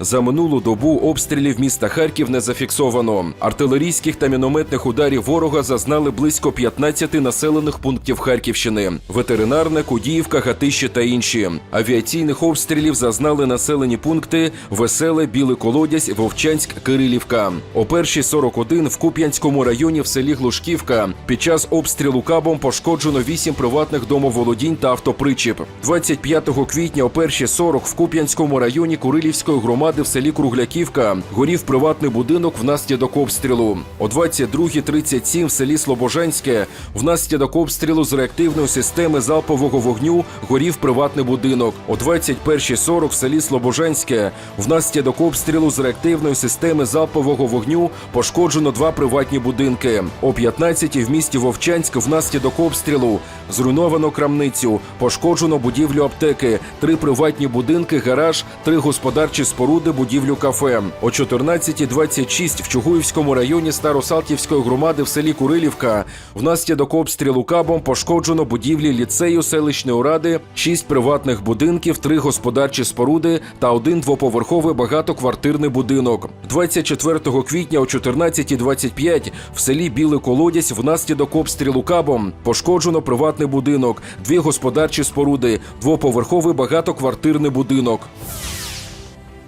За минулу добу обстрілів міста Харків не зафіксовано. Артилерійських та мінометних ударів ворога зазнали близько 15 населених пунктів Харківщини: ветеринарне, Кудіївка, Гатище та інші. Авіаційних обстрілів зазнали населені пункти Веселе, Білий Колодязь, Вовчанськ, Кирилівка. О першій 41 в Куп'янському районі в селі Глушківка під час обстрілу кабом пошкоджено 8 приватних домоволодінь та автопричіп. 25 квітня о першій 40 в Куп'янському районі Курилівської громади в селі Кругляківка горів приватний будинок внаслідок обстрілу. О 22.37 в селі Слобожанське внаслідок обстрілу з реактивної системи залпового вогню горів приватний будинок. О 21.40 в селі Слобожанське внаслідок обстрілу з реактивної системи залпового вогню пошкоджено два приватні будинки. О 15 в місті Вовчанськ внаслідок обстрілу зруйновано крамницю, пошкоджено будівлю аптеки, три приватні будинки, гараж, три господарчі споруди, будівлю кафе. О 14.26 в Чугуївському районі Старосалтівської громади в селі Курилівка внаслідок обстрілу кабом пошкоджено будівлі ліцею селищної ради, шість приватних будинків, три господарчі споруди та один двоповерховий багатоквартирний будинок. 24 квітня о 14.25 в селі Білий Колодязь внаслідок обстрілу кабом пошкоджено приватний будинок, дві господарчі споруди, двоповерховий багатоквартирний будинок.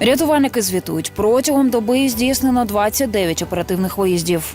Рятувальники звітують, протягом доби здійснено 29 оперативних виїздів.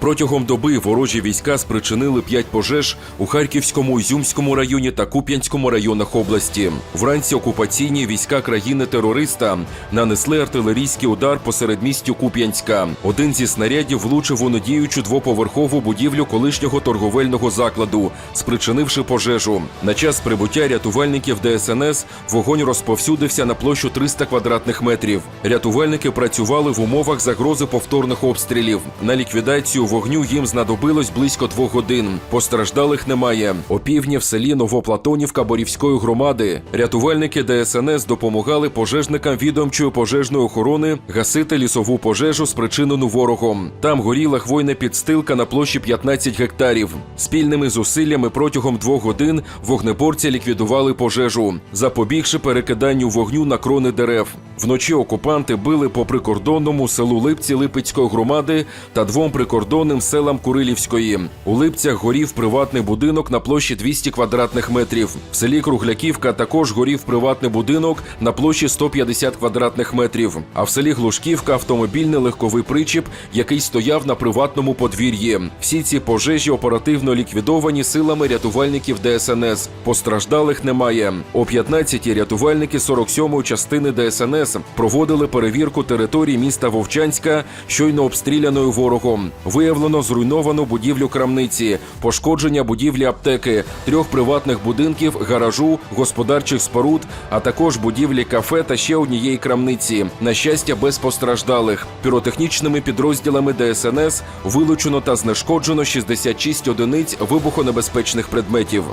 Протягом доби ворожі війська спричинили п'ять пожеж у Харківському, Ізюмському районі та Куп'янському районах області. Вранці окупаційні війська країни-терориста нанесли артилерійський удар посеред містю Куп'янська. Один зі снарядів влучив у недіючу двоповерхову будівлю колишнього торговельного закладу, спричинивши пожежу. На час прибуття рятувальників ДСНС вогонь розповсюдився на площу 300 квадратних метрів. Рятувальники працювали в умовах загрози повторних обстрілів. На ліквідацію вогню їм знадобилось близько двох годин. Постраждалих немає. Опівдні в селі Новоплатонівка Борівської громади. Рятувальники ДСНС допомагали пожежникам відомчої пожежної охорони гасити лісову пожежу, спричинену ворогом. Там горіла хвойна підстилка на площі 15 гектарів. Спільними зусиллями протягом двох годин вогнеборці ліквідували пожежу, запобігши перекиданню вогню на крони дерев. Вночі окупанти били по прикордонному селу Липці Липецької громади та двом прикордонним селам Курилівської. У Липцях горів приватний будинок на площі 200 квадратних метрів. В селі Кругляківка також горів приватний будинок на площі 150 квадратних метрів. А в селі Глушківка автомобільний легковий причіп, який стояв на приватному подвір'ї. Всі ці пожежі оперативно ліквідовані силами рятувальників ДСНС. Постраждалих немає. О 15-ті рятувальники 47-ї частини ДСНС проводили перевірку території міста Вовчанська, щойно обстріляною ворогом. Виявлено зруйновану будівлю крамниці, пошкодження будівлі аптеки, трьох приватних будинків, гаражу, господарчих споруд, а також будівлі кафе та ще однієї крамниці. На щастя, без постраждалих. Піротехнічними підрозділами ДСНС вилучено та знешкоджено 66 одиниць вибухонебезпечних предметів.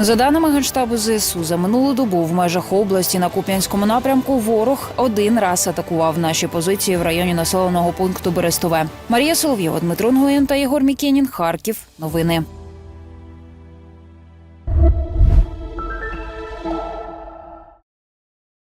За даними Генштабу ЗСУ, за минулу добу в межах області на Куп'янському напрямку ворог один раз атакував наші позиції в районі населеного пункту Берестове. Марія Соловйова, Дмитро Нгоєн та Єгор Мікенін. Харків. Новини.